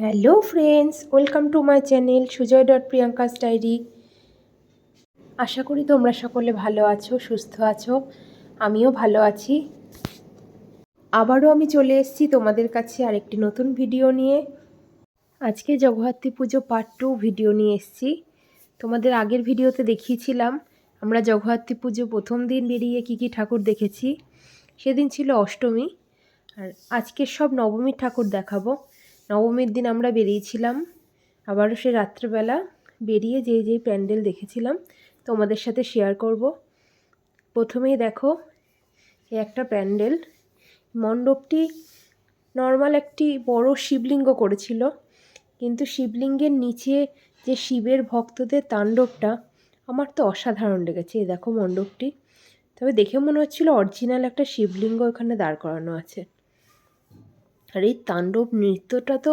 Hello friends welcome to my channel Sujoy dot Priyanka's diary আশা করি তোমরা সকলে ভালো আছো, সুস্থ আছো। আমিও ভালো আছি। আবারও আমি চলে এসেছি তোমাদের কাছে আরেকটি নতুন ভিডিও নিয়ে। আজকে জগদ্ধাত্রী পুজো পার্ট টু ভিডিও নিয়ে এসেছি। তোমাদের আগের ভিডিওতে দেখিয়েছিলাম, আমরা জগদ্ধাত্রী পুজো প্রথম দিন বেরিয়ে কী কী ঠাকুর দেখেছি। সেদিন ছিল অষ্টমী, আর আজকের সব নবমীর ঠাকুর দেখাবো। নবমীর দিন আমরা বেরিয়েছিলাম। আবারও সে রাত্রেবেলা বেরিয়ে যে যে প্যান্ডেল দেখেছিলাম, তোমাদের সাথে শেয়ার করব। প্রথমেই দেখো একটা প্যান্ডেল। মণ্ডপটি নর্মাল একটি বড় শিবলিঙ্গ করেছিল, কিন্তু শিবলিঙ্গের নিচে যে শিবের ভক্তদের তাণ্ডবটা আমার তো অসাধারণ লেগেছে। এই দেখো মণ্ডপটি। তবে দেখে মনে হচ্ছিল অরিজিনাল একটা শিবলিঙ্গ এখানে দাঁড় করানো আছে। আর এই তাণ্ডব নৃত্যটা তো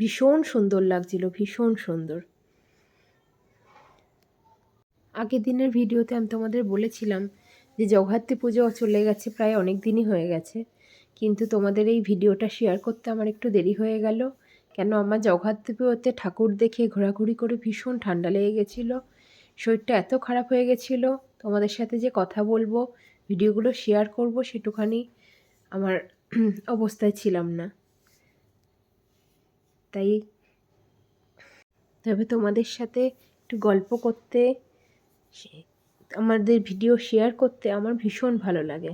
ভীষণ সুন্দর লাগছিল, ভীষণ সুন্দর। আগের দিনের ভিডিওতে আমি তোমাদের বলেছিলাম যে জগদ্ধাত্রী পুজো চলে গেছে প্রায় অনেক দিনই হয়ে গেছে, কিন্তু তোমাদের এই ভিডিওটা শেয়ার করতে আমার একটু দেরি হয়ে গেল, কেন আমার জগদ্ধাত্রী পুজোতে ঠাকুর দেখে ঘোরাঘুরি করে ভীষণ ঠান্ডা লেগে গেছিল, শরীরটা এত খারাপ হয়ে গেছিল, তোমাদের সাথে যে কথা বলব, ভিডিওগুলো শেয়ার করব সেটুখানি আমার অবস্থায় ছিলাম না। তাই তবে তোমাদের সাথে একটু গল্প করতে আমাদের ভিডিও শেয়ার করতে আমার ভীষণ ভালো লাগে।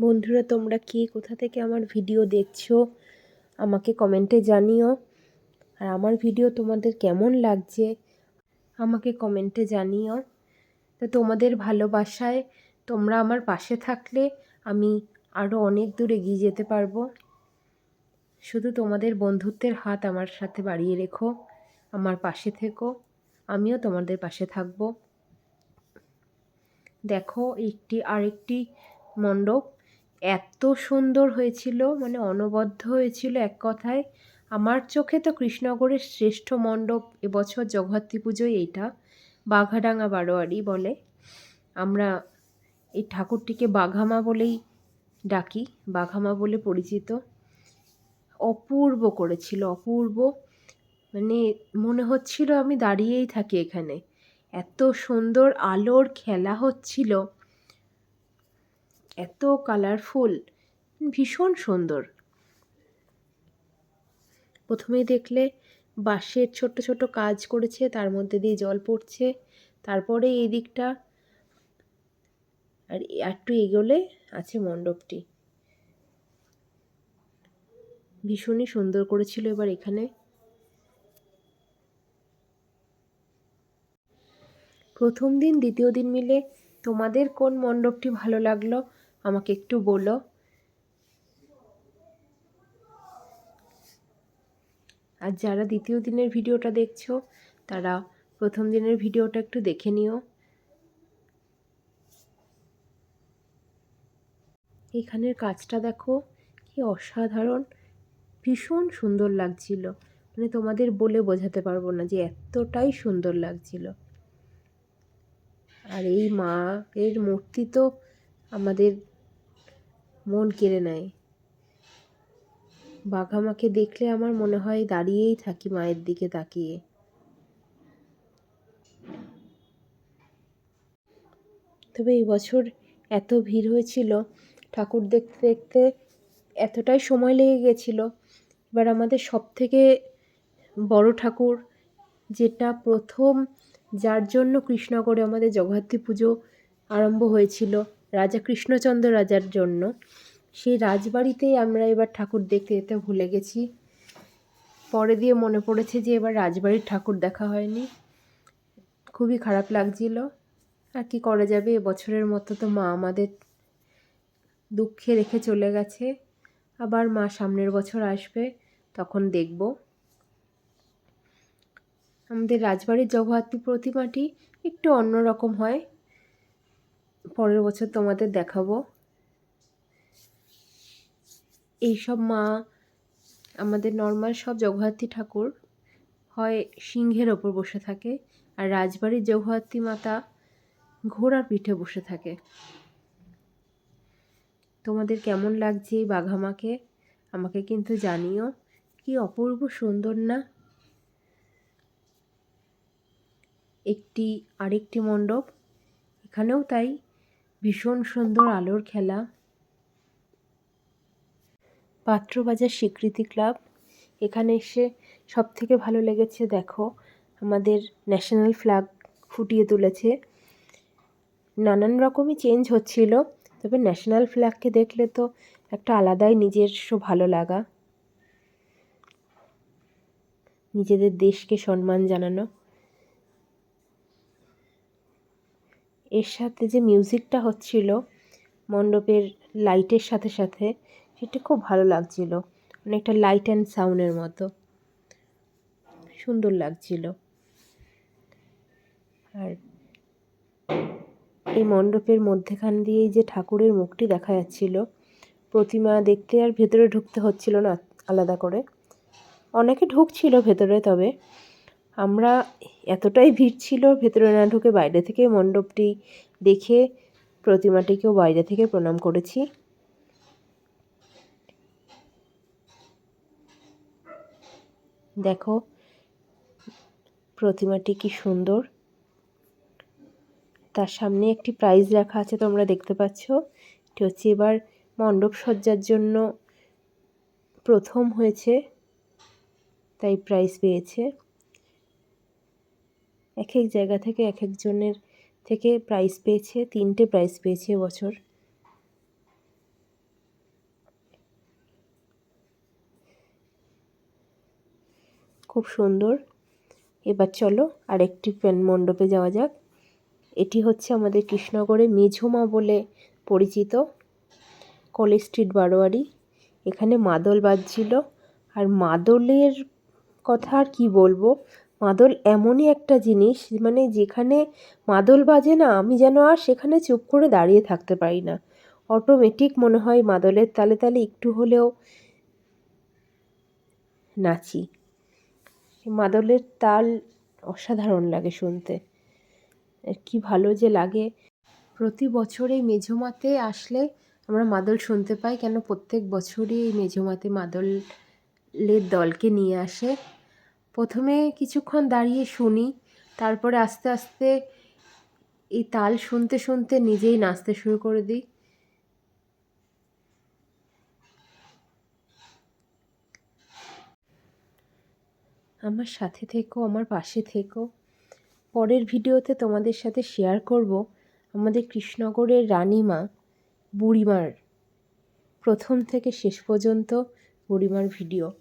বন্ধুরা, তোমরা কি? কোথা থেকে আমার ভিডিও দেখছ? আমাকে কমেন্টে জানিও। আর আমার ভিডিও তোমাদের কেমন লাগছে? আমাকে কমেন্টে জানিও। তো তোমাদের ভালোবাসায় তোমরা আমার পাশে থাকলে আমি আরও অনেক দূর এগিয়ে যেতে পারব। শুধু তোমাদের বন্ধুত্বের হাত আমার সাথে বাড়িয়ে রেখো, আমার পাশে থেকো, আমিও তোমাদের পাশে থাকব। দেখো, একটি আরেকটি মণ্ডপ এত সুন্দর হয়েছিল মানে অনবদ্য হয়েছিল এক কথায়। আমার চোখে তো কৃষ্ণনগরের শ্রেষ্ঠ মণ্ডপ এবছর জগদ্ধাত্রী পুজোয় এইটা, বাঘাডাঙ্গা বারোয়ারি বলে। আমরা এই ঠাকুরটিকে বাঘামা বলেই ডাকি, বাঘামা বলে পরিচিত। অপূর্ব করেছিল, অপূর্ব। মানে মনে হচ্ছিল আমি দাঁড়িয়েই থাকি এখানে। এত সুন্দর আলোর খেলা হচ্ছিল। এত কালারফুল ভীষণ সুন্দর। প্রথমেই দেখলে বাঁশের ছোট ছোট কাজ করেছে, তার মধ্যে দিয়ে জল পড়ছে। তারপরে এই দিকটা আর একটু এগোলে আছে মণ্ডপটি। ভীষণই সুন্দর করেছিল এবার এখানে। প্রথম দিন, দ্বিতীয় দিন মিলে তোমাদের কোন মণ্ডপটি ভালো লাগল আমাকে একটু বলো। আর যারা দ্বিতীয় দিনের ভিডিওটা দেখছ, তারা প্রথম দিনের ভিডিওটা একটু দেখে নিও। এখানের কাজটা দেখো, কি অসাধারণ, ভীষণ সুন্দর লাগছিল। মানে তোমাদের বলে বোঝাতে পারব না যে এতটাই সুন্দর লাগছিল। আর এই মা এর মূর্তি তো আমাদের মন কেড়ে নেয়। বাঘামাকে দেখলে আমার মনে হয় দাঁড়িয়েই থাকি মায়ের দিকে তাকিয়ে। তবে এই বছর এত ভিড় হয়েছিল ঠাকুর দেখতে দেখতে এতটাই সময় লেগে গেছিল। এবার আমাদের সব থেকে বড় ঠাকুর, যেটা প্রথম, যার জন্য কৃষ্ণগড়ে আমাদের জগদ্ধাত্রী পুজো আরম্ভ হয়েছিল, রাজা কৃষ্ণচন্দ্র রাজার জন্য। সেই রাজবাড়িতেই আমরা এবার ঠাকুর দেখতে যেতে ভুলে গেছি। পরে দিয়ে মনে পড়েছে যে এবার রাজবাড়ির ঠাকুর দেখা হয়নি। খুবই খারাপ লাগছিল। আর কি করা যাবে? এবছরের মতো তো মা আমাদের দুঃখে রেখে চলে গেছে। আবার মা সামনের বছর আসবে, তখন দেখব। আমাদের রাজবাড়ির জগদ্ধাত্রী প্রতিমাটি একটু অন্যরকম হয়। পরের বছর তোমাদের দেখাবো। এইসব মা, আমাদের নর্মাল সব জগদ্ধাত্রী ঠাকুর হয় সিংহের ওপর বসে থাকে। আর রাজবাড়ির জগদ্ধাত্রী মাতা ঘোড়ার পিঠে বসে থাকে। তোমাদের কেমন লাগছে এই বাঘামাকে? আমাকে কিন্তু জানিও, কি অপূর্ব সুন্দর না? একটি, আরেকটি মণ্ডপ, এখানেও তাই ভীষণ সুন্দর আলোর খেলা। পাত্রবাজার স্বীকৃতি ক্লাব, এখানে এসে সব থেকে ভালো লেগেছে দেখো, আমাদের ন্যাশনাল ফ্ল্যাগ ফুটিয়ে তুলেছে। নানান রকমই চেঞ্জ হচ্ছিল। তবে ন্যাশনাল ফ্ল্যাগকে দেখলে তো একটা আলাদাই নিজস্ব ভালো লাগা। নিজেদের দেশকে সম্মান জানানো। এর সাথে যে মিউজিকটা হচ্ছিল, মণ্ডপের লাইটের সাথে সাথে, সেটা খুব ভালো লাগছিল। অনেকটা লাইট অ্যান্ড সাউন্ডের মতো। সুন্দর লাগছিল। আর এই মণ্ডপের মধ্যেখান দিয়েই যে ঠাকুরের মুখটি দেখা যাচ্ছিল, প্রতিমা দেখতে আর ভেতরে ঢুকতে হচ্ছিল না আলাদা করে। অনেকে ঢুকছিল ভেতরে, তবে আমরা এতটাই ভিড় ছিল ভেতরে না ঢুকে বাইরে থেকে মণ্ডপটি দেখে প্রতিমাটিকেও বাইরে থেকে প্রণাম করেছি। দেখো, প্রতিমাটি কি সুন্দর। তার সামনে একটি প্রাইজ রাখা আছে তোমরা দেখতে পাচ্ছ। এটি হচ্ছে এবার মণ্ডপ সজ্জার জন্য প্রথম হয়েছে, তাই প্রাইজ পেয়েছে। এক এক জায়গা থেকে এক একজনের থেকে প্রাইজ পেয়েছে, তিনটে প্রাইজ পেয়েছে বছর খুব সুন্দর। এবার চলো আরেকটি মণ্ডপে যাওয়া যাক। এটি হচ্ছে আমাদের কৃষ্ণগড়ে মেঝোমা বলে পরিচিত কলেজ স্ট্রিট বারোয়ারি। এখানে মাদল বাজছিল। আর মাদলের কথা আর কী বলব? মাদল এমনই একটা জিনিস মানে যেখানে মাদল বাজে না, আমি যেন আর সেখানে চুপ করে দাঁড়িয়ে থাকতে পারি না। অটোমেটিক মনে হয় মাদলের তালে তালে একটু হলেও নাচি। মাদলের তাল অসাধারণ লাগে শুনতে। কি ভালো যে লাগে। প্রতি বছর মেঝোমাতে আসলে আমরা মাদল শুনতে পাই, কেন প্রত্যেক বছরই এই মেঝোমাতে মাদলের দলকে নিয়ে আসে। প্রথমে কিছুক্ষণ দাঁড়িয়ে শুনি, তারপরে আস্তে আস্তে এই তাল শুনতে শুনতে নিজেই নাচতে শুরু করে দিই। আমার সাথে থেকো, আমার পাশে থেকো। পরের ভিডিওতে তোমাদের সাথে শেয়ার করব আমাদের কৃষ্ণগড়ের রানীমা বুড়িমার প্রথম থেকে শেষ পর্যন্ত বুড়িমার ভিডিও।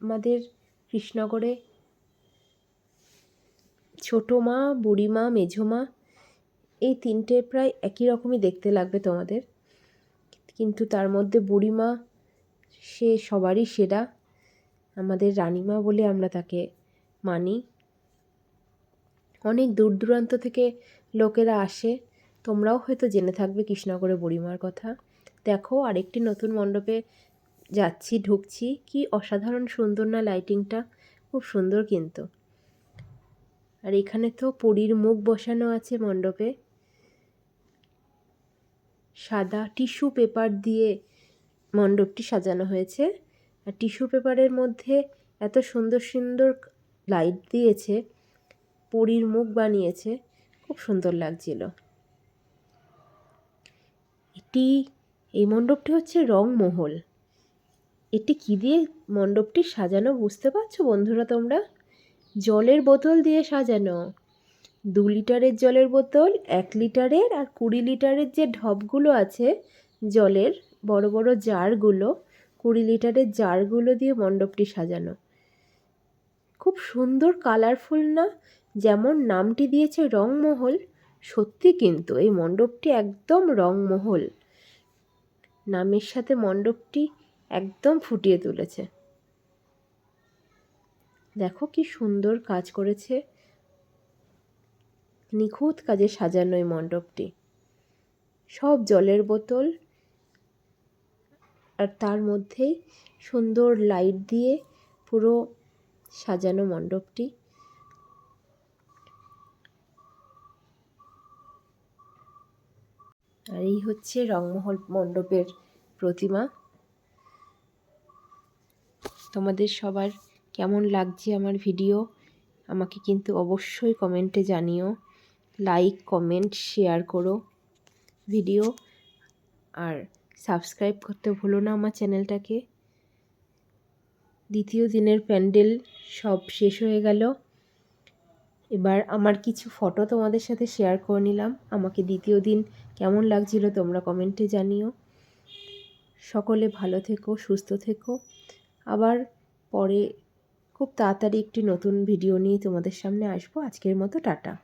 আমাদের কৃষ্ণগড়ে ছোটো মা, বুড়িমা মেঝো এই তিনটে প্রায় একই রকমই দেখতে লাগবে তোমাদের। কিন্তু তার মধ্যে বুড়িমা, সে সবারই সেরা। আমাদের রানিমা বলে আমরা তাকে মানি। অনেক দূর দূরান্ত থেকে লোকেরা আসে। তোমরাও হয়তো জেনে থাকবে কৃষ্ণগড়ে বুড়িমার কথা। দেখো, আরেকটি নতুন মণ্ডপে যাচ্ছি, ঢুকছি। কি অসাধারণ সুন্দর না লাইটিংটা। খুব সুন্দর কিন্তু। আর এখানে তো পুরীর মুখ বসানো আছে মণ্ডপে। সাদা টিস্যু পেপার দিয়ে মণ্ডপটি সাজানো হয়েছে। আর টিস্যু পেপারের মধ্যে এত সুন্দর সুন্দর লাইট দিয়েছে, পরীর মুখ বানিয়েছে, খুব সুন্দর লাগছিল। এটি, এই মণ্ডপটি হচ্ছে রংমহল। এটি কী দিয়ে মণ্ডপটি সাজানো বুঝতে পারছ বন্ধুরা তোমরা? জলের বোতল দিয়ে সাজানো। দু লিটারের জলের বোতল, এক লিটারের আর কুড়ি লিটারের যে ঢপগুলো আছে জলের, বড় বড় জারগুলো কুড়ি লিটারের জারগুলো দিয়ে মণ্ডপটি সাজানো। খুব সুন্দর কালারফুল না? যেমন নামটি দিয়েছে রংমহল, সত্যি কিন্তু এই মণ্ডপটি একদম রংমহল। নামের সাথে মণ্ডপটি একদম ফুটিয়ে তুলেছে। দেখো কি সুন্দর কাজ করেছে। নিখুঁত কাজে সাজানো এই মণ্ডপটি। সব জলের বোতল আর তার মধ্যেই সুন্দর লাইট দিয়ে পুরো সাজানো মণ্ডপটি। আর এই হচ্ছে রংমহল মণ্ডপের প্রতিমা। তোমাদের সবার কেমন লাগছে আমার ভিডিও আমাকে কিন্তু অবশ্যই কমেন্টে জানিও। লাইক কমেন্ট শেয়ার করো ভিডিও আর সাবস্ক্রাইব করতে ভুলো না আমার চ্যানেলটাকে। দ্বিতীয় দিনের প্যান্ডেল সব শেষ হয়ে গেল। এবার আমার কিছু ফটো তোমাদের সাথে শেয়ার করে নিলাম। আমাকে দ্বিতীয় দিন কেমন লাগছিল তোমরা কমেন্টে জানিও। সকলে ভালো থেকো, সুস্থ থেকো। আবার পরে খুব তাড়াতাড়ি একটি নতুন ভিডিও নিয়ে তোমাদের সামনে আসব। আজকের মতো টাটা।